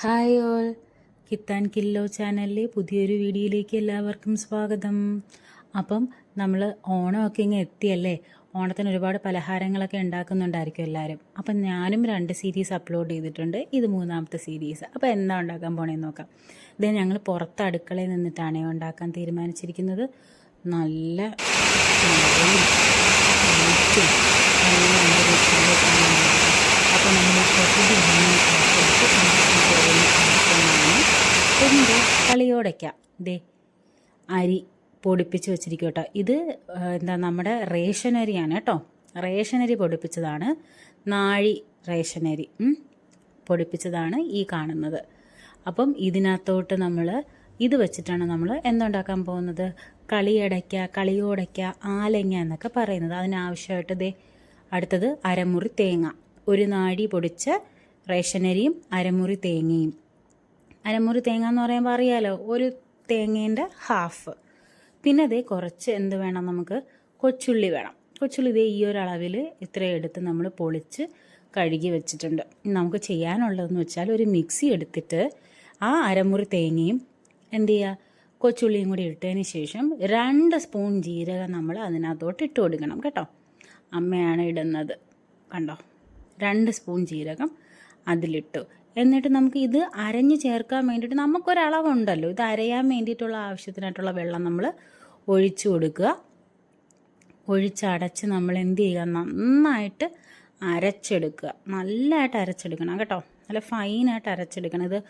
Hi all. കിത്താൻ kilo ചാനലിലെ പുതിയൊരു വീഡിയോയിലേക്ക് എല്ലാവർക്കും സ്വാഗതം. അപ്പം നമ്മൾ ഓണമൊക്കെ ഇങ്ങ് എത്തിയല്ലേ? ഓണത്തിന് ഒരുപാട് പലഹാരങ്ങളൊക്കെ ഉണ്ടാക്കുന്നുണ്ടായിരിക്കും എല്ലാവരും അപ്പം ഞാനും രണ്ട് സീരീസ് അപ്ലോഡ് ചെയ്തിട്ടുണ്ട്. ഇത് മൂന്നാമത്തെ സീരീസ് അപ്പോൾ എന്താ ഉണ്ടാക്കാൻ പോണേന്ന് നോക്കാം. ഇത് ഞങ്ങൾ പുറത്ത് അടുക്കളയിൽ നിന്നിട്ടാണ് ഉണ്ടാക്കാൻ തീരുമാനിച്ചിരിക്കുന്നത്. നല്ല മഴയും കാറ്റും നല്ല അന്തരീക്ഷത്തിലേക്കാണ് അപ്പോൾ നമ്മൾ പ്രകൃതി ഭംഗി ആസ്വദിച്ച് ഉണ്ടാക്കാൻ പോകുന്ന ഭക്ഷണമാണ് എന്ത് കളിയോടയ്ക്ക ദേ അരി പൊടിപ്പിച്ച് വെച്ചിരിക്കും കേട്ടോ ഇത് എന്താ നമ്മുടെ റേഷൻ അരിയാണ് കേട്ടോ. റേഷനരി പൊടിപ്പിച്ചതാണ്. നാഴി റേഷനരി പൊടിപ്പിച്ചതാണ് ഈ കാണുന്നത്. അപ്പം ഇതിനകത്തോട്ട് നമ്മൾ ഇത് വെച്ചിട്ടാണ് നമ്മൾ എന്തുണ്ടാക്കാൻ പോകുന്നത്? കളിയടയ്ക്ക കളിയോടയ്ക്ക ആലങ്ങ എന്നൊക്കെ പറയുന്നത്. അതിനാവശ്യമായിട്ട് ദേ അടുത്തത് അരമുറി തേങ്ങ. ഒരു നാഴി പൊടിച്ച റേഷനരിയും അരമുറി തേങ്ങയും. അരമുറി തേങ്ങ എന്ന് പറയുമ്പോൾ അറിയാലോ? ഒരു തേങ്ങേന്റെ ഹാഫ് പിന്നെ അതേ കുറച്ച് എന്ത് വേണം നമുക്ക്? കൊച്ചുള്ളി വേണം. കൊച്ചുള്ളി ഇതേ ഈ ഒരു അളവിൽ ഇത്രയും എടുത്ത് നമ്മൾ പൊളിച്ച് കഴുകി വെച്ചിട്ടുണ്ട്. നമുക്ക് ചെയ്യാനുള്ളതെന്ന് വെച്ചാൽ ഒരു മിക്സി എടുത്തിട്ട് ആ അരമുറി തേങ്ങയും എന്ത് ചെയ്യുക കൊച്ചുള്ളിയും കൂടി ഇട്ടതിന് ശേഷം രണ്ട് സ്പൂൺ ജീരകം നമ്മൾ അതിനകത്തോട്ട് ഇട്ട് കൊടുക്കണം കേട്ടോ. അമ്മയാണ് ഇടുന്നത്. കണ്ടോ? രണ്ട് സ്പൂൺ ജീരകം അതിലിട്ടു. എന്നിട്ട് നമുക്ക് ഇത് അരഞ്ഞ് ചേർക്കാൻ വേണ്ടിയിട്ട് നമുക്കൊരളവുണ്ടല്ലോ. ഇത് അരയാൻ വേണ്ടിയിട്ടുള്ള ആവശ്യത്തിനായിട്ടുള്ള വെള്ളം നമ്മൾ ഒഴിച്ചു കൊടുക്കുക. ഒഴിച്ചടച്ച് നമ്മൾ എന്ത് ചെയ്യുക? നന്നായിട്ട് അരച്ചെടുക്കുക. നല്ലതായിട്ട് അരച്ചെടുക്കണം കേട്ടോ. നല്ല ഫൈനായിട്ട് അരച്ചെടുക്കണം. ഇത്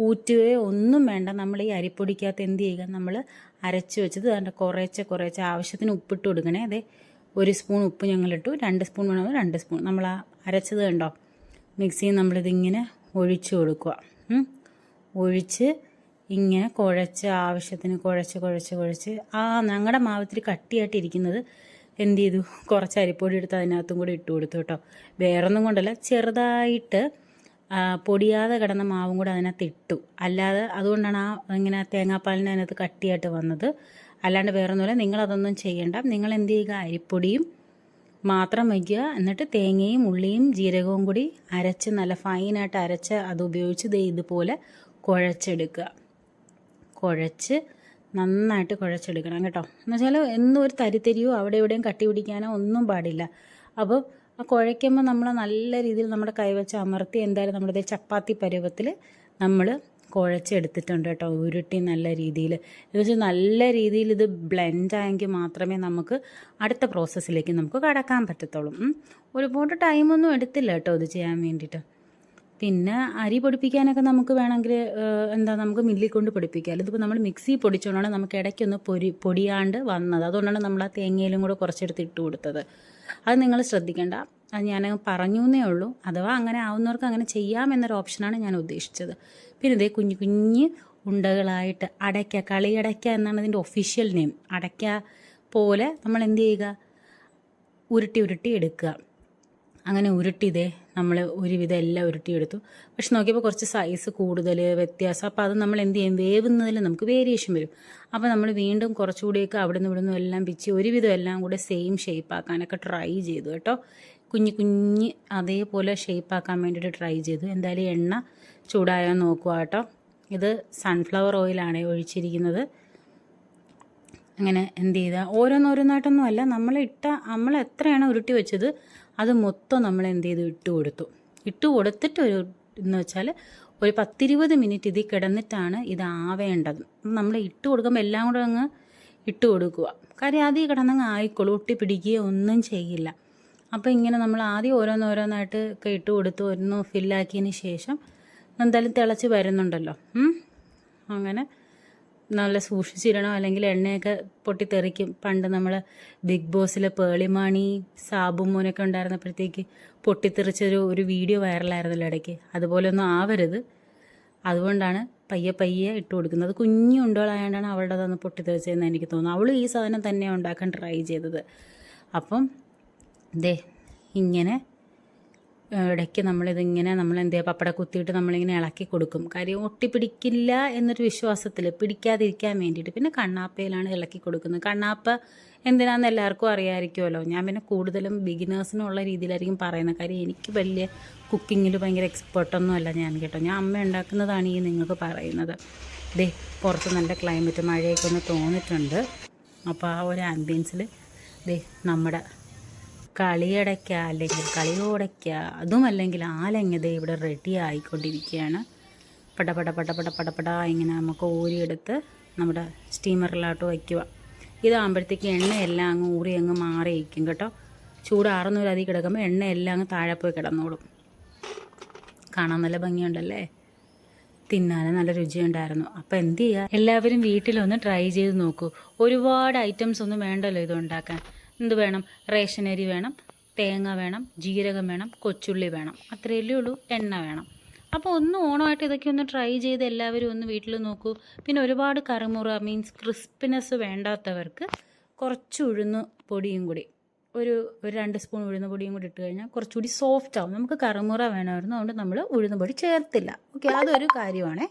ഊറ്റുകയോ ഒന്നും വേണ്ട. നമ്മൾ ഈ അരിപ്പൊടിക്കകത്ത് എന്ത് ചെയ്യുക? നമ്മൾ അരച്ച് വെച്ചത് അതിന്റെ കുറേച്ചെ കുറേച്ചെ ആവശ്യത്തിന് ഉപ്പിട്ട് കൊടുക്കണേ. അതെ ഒരു സ്പൂൺ ഉപ്പ് ഞങ്ങളിട്ടു. രണ്ട് സ്പൂൺ വേണമെങ്കിൽ രണ്ട് സ്പൂൺ. നമ്മൾ അരച്ചത് കണ്ടോ? മിക്സിയിൽ നമ്മളിതിങ്ങനെ ഒഴിച്ചു കൊടുക്കുക. ഒഴിച്ച് ഇങ്ങനെ കുഴച്ച് ആവശ്യത്തിന് കുഴച്ച് കുഴച്ച് കുഴച്ച് ആ ഞങ്ങളുടെ മാവത്തിരി കട്ടിയായിട്ട് ഇരിക്കുന്നത് എന്ത് ചെയ്തു? കുറച്ച് അരിപ്പൊടി എടുത്ത് അതിനകത്തും കൂടി ഇട്ട് കൊടുത്തു കേട്ടോ. വേറൊന്നും കൊണ്ടല്ല ചെറുതായിട്ട് പൊടിയാതെ കിടന്ന മാവും കൂടെ അതിനകത്ത് ഇട്ടു. അല്ലാതെ അതുകൊണ്ടാണ് ആ ഇങ്ങനെ തേങ്ങാപ്പാലിന് അതിനകത്ത് കട്ടിയായിട്ട് വന്നത്. അല്ലാണ്ട് വേറൊന്നുമില്ല നിങ്ങളതൊന്നും ചെയ്യണ്ട. നിങ്ങൾ എന്ത് ചെയ്യുക? അരിപ്പൊടിയും മാത്രം വയ്ക്കുക. എന്നിട്ട് തേങ്ങയും ഉള്ളിയും ജീരകവും കൂടി അരച്ച് നല്ല ഫൈനായിട്ട് അരച്ച് അത് ഉപയോഗിച്ച് ദേ ഇതുപോലെ കുഴച്ചെടുക്കുക. കുഴച്ച് നന്നായിട്ട് കുഴച്ചെടുക്കണം കേട്ടോ. എന്ന് വെച്ചാൽ എന്നും ഒരു തരിത്തരിയോ അവിടെ എവിടെയും കട്ടി പിടിക്കാനോ ഒന്നും പാടില്ല. അപ്പോൾ ആ കുഴയ്ക്കുമ്പോൾ നമ്മൾ നല്ല രീതിയിൽ നമ്മുടെ കൈവച്ച് അമർത്തി എന്തായാലും നമ്മുടെ ചപ്പാത്തി പരുവത്തിൽ നമ്മൾ കുഴച്ചെടുത്തിട്ടുണ്ട് കേട്ടോ. ഉരുട്ടി നല്ല രീതിയിൽ എന്ന് വെച്ചാൽ നല്ല രീതിയിൽ ഇത് ബ്ലെൻഡ് ആയെങ്കിൽ മാത്രമേ നമുക്ക് അടുത്ത പ്രോസസ്സിലേക്ക് നമുക്ക് കടക്കാൻ പറ്റത്തുള്ളൂ. ഒരുപാട് ടൈമൊന്നും എടുത്തില്ല കേട്ടോ ഇത് ചെയ്യാൻ വേണ്ടിയിട്ട്. പിന്നെ അരി പൊടിപ്പിക്കാനൊക്കെ നമുക്ക് വേണമെങ്കിൽ എന്താ നമുക്ക് മില്ലിൽ കൊണ്ട് പൊടിപ്പിക്കാം. ഇതിപ്പോൾ നമ്മൾ മിക്സി പൊടിച്ചുകൊണ്ടാണ് നമുക്ക് ഇടയ്ക്കൊന്ന് പൊരി പൊടിയാണ്ട് വന്നത്. അതുകൊണ്ടാണ് നമ്മൾ ആ തേങ്ങയിലും കൂടെ കുറച്ചെടുത്ത് ഇട്ട് കൊടുത്തത്. അത് നിങ്ങൾ ശ്രദ്ധിക്കേണ്ട. അത് ഞാൻ പറഞ്ഞു എന്നേ ഉള്ളൂ. അഥവാ അങ്ങനെ ആവുന്നവർക്ക് അങ്ങനെ ചെയ്യാമെന്നൊരു ഓപ്ഷനാണ് ഞാൻ ഉദ്ദേശിച്ചത്. പിന്നെ ഇതേ കുഞ്ഞു കുഞ്ഞ് ഉണ്ടകളായിട്ട് അടയ്ക്ക കളിയടയ്ക്ക എന്നാണ് ഇതിന്റെ ഒഫീഷ്യൽ നെയിം അടയ്ക്ക പോലെ നമ്മൾ എന്ത് ചെയ്യുക? ഉരുട്ടി ഉരുട്ടി എടുക്കുക. അങ്ങനെ ഉരുട്ടിയതേ നമ്മൾ ഒരുവിധം എല്ലാം ഉരുട്ടിയെടുത്തു പക്ഷെ നോക്കിയപ്പോൾ കുറച്ച് സൈസ് കൂടുതൽ വ്യത്യാസം. അപ്പോൾ അത് നമ്മൾ എന്ത് ചെയ്യും? വേവുന്നതിൽ നമുക്ക് വേരിയേഷൻ വരും. അപ്പോൾ നമ്മൾ വീണ്ടും കുറച്ചുകൂടിയൊക്കെ അവിടെ നിന്ന് ഇവിടെ നിന്നും എല്ലാം പിച്ച് ഒരുവിധം എല്ലാം കൂടെ സെയിം ഷേപ്പ് ആക്കാനൊക്കെ ട്രൈ ചെയ്തു കേട്ടോ. കുഞ്ഞു കുഞ്ഞ് അതേപോലെ ഷേപ്പ് ആക്കാൻ വേണ്ടിയിട്ട് ട്രൈ ചെയ്തു. എന്തായാലും എണ്ണ ചൂടായോ നോക്കുക കേട്ടോ. ഇത് സൺഫ്ലവർ ഓയിലാണ് ഒഴിച്ചിരിക്കുന്നത്. അങ്ങനെ എന്ത് ചെയ്താൽ ഓരോന്നോരോന്നായിട്ടൊന്നും അല്ല. നമ്മൾ ഇട്ട നമ്മൾ എത്രയാണ് ഉരുട്ടി വെച്ചത് അത് മൊത്തം നമ്മൾ എന്ത് ചെയ്തു? ഇട്ട് കൊടുത്തു. ഇട്ട് കൊടുത്തിട്ട് ഒരു എന്ന് വെച്ചാൽ ഒരു പത്തിരുപത് മിനിറ്റ് ഇതിൽ കിടന്നിട്ടാണ് ഇത് ആവേണ്ടത്. നമ്മൾ ഇട്ട് കൊടുക്കുമ്പോൾ എല്ലാം കൂടെ അങ്ങ് ഇട്ട് കൊടുക്കുക കാര്യം ആദ്യം കിടന്നങ്ങ് ആയിക്കോളൂ ഒട്ടി പിടിക്കുകയോ ഒന്നും ചെയ്യില്ല. അപ്പോൾ ഇങ്ങനെ നമ്മൾ ആദ്യം ഓരോന്നോരോന്നായിട്ട് ഒക്കെ ഇട്ട് കൊടുത്ത് ഒന്ന് ഫില്ലാക്കിയതിന് ശേഷം എന്തായാലും തിളച്ച് വരുന്നുണ്ടല്ലോ. അങ്ങനെ നല്ല സൂക്ഷിച്ചിരണം അല്ലെങ്കിൽ എണ്ണയൊക്കെ പൊട്ടിത്തെറിക്കും. പണ്ട് നമ്മൾ ബിഗ് ബോസിലെ പേളിമാണി സാബു മോനൊക്കെ ഉണ്ടായിരുന്നപ്പോഴത്തേക്ക് പൊട്ടിത്തെറിച്ചൊരു ഒരു വീഡിയോ വൈറലായിരുന്നല്ലോ ഇടയ്ക്ക്. അതുപോലെ ഒന്നും ആവരുത്. അതുകൊണ്ടാണ് പയ്യെ പയ്യെ ഇട്ട് കൊടുക്കുന്നത്. കുഞ്ഞു ഉണ്ടോളായതുകൊണ്ടാണ് അവളുടെ അതൊന്ന് പൊട്ടിത്തെറിച്ചതെന്ന് എനിക്ക് തോന്നുന്നു. അവൾ ഈ സാധനം തന്നെ ഉണ്ടാക്കാൻ ട്രൈ ചെയ്തത്. അപ്പം ദേ ഇങ്ങനെ ഇടയ്ക്ക് നമ്മളിതിങ്ങനെ നമ്മൾ എന്ത് ചെയ്യുക പപ്പട കുത്തിയിട്ട് നമ്മളിങ്ങനെ ഇളക്കി കൊടുക്കും. കാര്യം ഒട്ടി പിടിക്കില്ല എന്നൊരു വിശ്വാസത്തിൽ പിടിക്കാതിരിക്കാൻ വേണ്ടിയിട്ട്. പിന്നെ കണ്ണാപ്പയിലാണ് ഇളക്കി കൊടുക്കുന്നത്. കണ്ണാപ്പ എന്തിനാന്ന് എല്ലാവർക്കും അറിയാമായിരിക്കുമല്ലോ ഞാൻ പിന്നെ കൂടുതലും ബിഗിനേഴ്സിനുള്ള രീതിയിലായിരിക്കും പറയുന്നത്. കാര്യം എനിക്ക് വലിയ കുക്കിങ്ങിൽ ഭയങ്കര എക്സ്പേർട്ടൊന്നും അല്ല ഞാൻ കേട്ടോ. ഞാൻ അമ്മ ഉണ്ടാക്കുന്നതാണ് ഈ നിങ്ങൾക്ക് പറയുന്നത്. ദേ പുറത്ത് നല്ല ക്ലൈമറ്റ് മഴയൊക്കെ ഒന്ന് തോന്നിയിട്ടുണ്ട് അപ്പോൾ ആ ഒരു ആംബിയൻസിൽ ദേ നമ്മുടെ കളിയടയ്ക്ക അല്ലെങ്കിൽ കളിയോടയ്ക്ക അതുമല്ലെങ്കിൽ അല്ലെങ്കിൽ ആലങ്ങ ദേ ഇവിടെ റെഡി ആയിക്കൊണ്ടിരിക്കുകയാണ്. പടപട പട പട പട പട പട ഇങ്ങനെ നമുക്ക് ഊരിയെടുത്ത് നമ്മുടെ സ്റ്റീമറിലോട്ട് വയ്ക്കുക. ഇതാകുമ്പോഴത്തേക്ക് എണ്ണയെല്ലാം അങ്ങ് ഊറി അങ്ങ് മാറിയിരിക്കും കേട്ടോ. ചൂടാറുന്നൊരു അതി കിടക്കുമ്പോൾ എണ്ണയെല്ലാം അങ്ങ് താഴെ പോയി കിടന്നോളും. കാണാൻ നല്ല ഭംഗിയുണ്ടല്ലേ? തിന്നാനും നല്ല രുചിയുണ്ടായിരുന്നു. അപ്പോൾ എന്ത് ചെയ്യുക എല്ലാവരും വീട്ടിലൊന്ന് ട്രൈ ചെയ്ത് നോക്കൂ. ഒരുപാട് ഐറ്റംസ് ഒന്നും വേണ്ടല്ലോ ഇത് ഉണ്ടാക്കാൻ എന്ത് വേണം? റേഷൻ അരി വേണം തേങ്ങ വേണം ജീരകം വേണം കൊച്ചുള്ളി വേണം. അത്രയല്ലേ ഉള്ളൂ. എണ്ണ വേണം. അപ്പോൾ ഒന്ന് ഓണമായിട്ട് ഇതൊക്കെ ഒന്ന് ട്രൈ ചെയ്ത് എല്ലാവരും ഒന്ന് വീട്ടിൽ നോക്കൂ. പിന്നെ ഒരുപാട് കറുമുറ മീൻസ് ക്രിസ്പിനെസ് വേണ്ടാത്തവർക്ക് കുറച്ച് ഉഴുന്ന് പൊടിയും കൂടി. ഒരു ഒരു രണ്ട് സ്പൂൺ ഉഴുന്ന പൊടിയും കൂടി ഇട്ട് കഴിഞ്ഞാൽ കുറച്ചുകൂടി സോഫ്റ്റ് ആവും. നമുക്ക് കറുമുറ വേണമായിരുന്നു. അതുകൊണ്ട് നമ്മൾ ഉഴുന്ന പൊടി ചേർത്തില്ല. ഓക്കെ അതൊരു കാര്യമാണേ.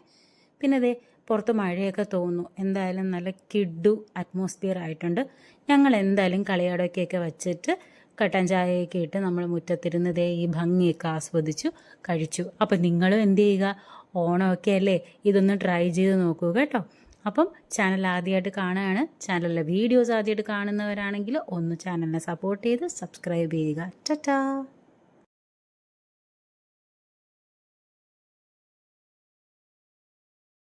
പിന്നെ അതെ പുറത്ത് മഴയൊക്കെ തോന്നുന്നു എന്തായാലും നല്ല കിഡു അറ്റ്മോസ്ഫിയർ ആയിട്ടുണ്ട്. ഞങ്ങൾ എന്തായാലും കളിയാടൊക്കെയൊക്കെ വെച്ചിട്ട് കട്ടൻ ചായയൊക്കെ ഇട്ട് നമ്മൾ മുറ്റത്തിരുന്നതേ ഈ ഭംഗിയൊക്കെ ആസ്വദിച്ചു കഴിച്ചു. അപ്പം നിങ്ങളും എന്ത് ചെയ്യുക? ഓണമൊക്കെ അല്ലേ? ഇതൊന്ന് ട്രൈ ചെയ്ത് നോക്കൂ കേട്ടോ. അപ്പം ചാനൽ ആദ്യമായിട്ട് കാണുകയാണ്. ചാനലിലെ വീഡിയോസ് ആദ്യമായിട്ട് കാണുന്നവരാണെങ്കിൽ ഒന്ന് ചാനലിനെ സപ്പോർട്ട് ചെയ്ത് സബ്സ്ക്രൈബ് ചെയ്യുക. ടാറ്റാ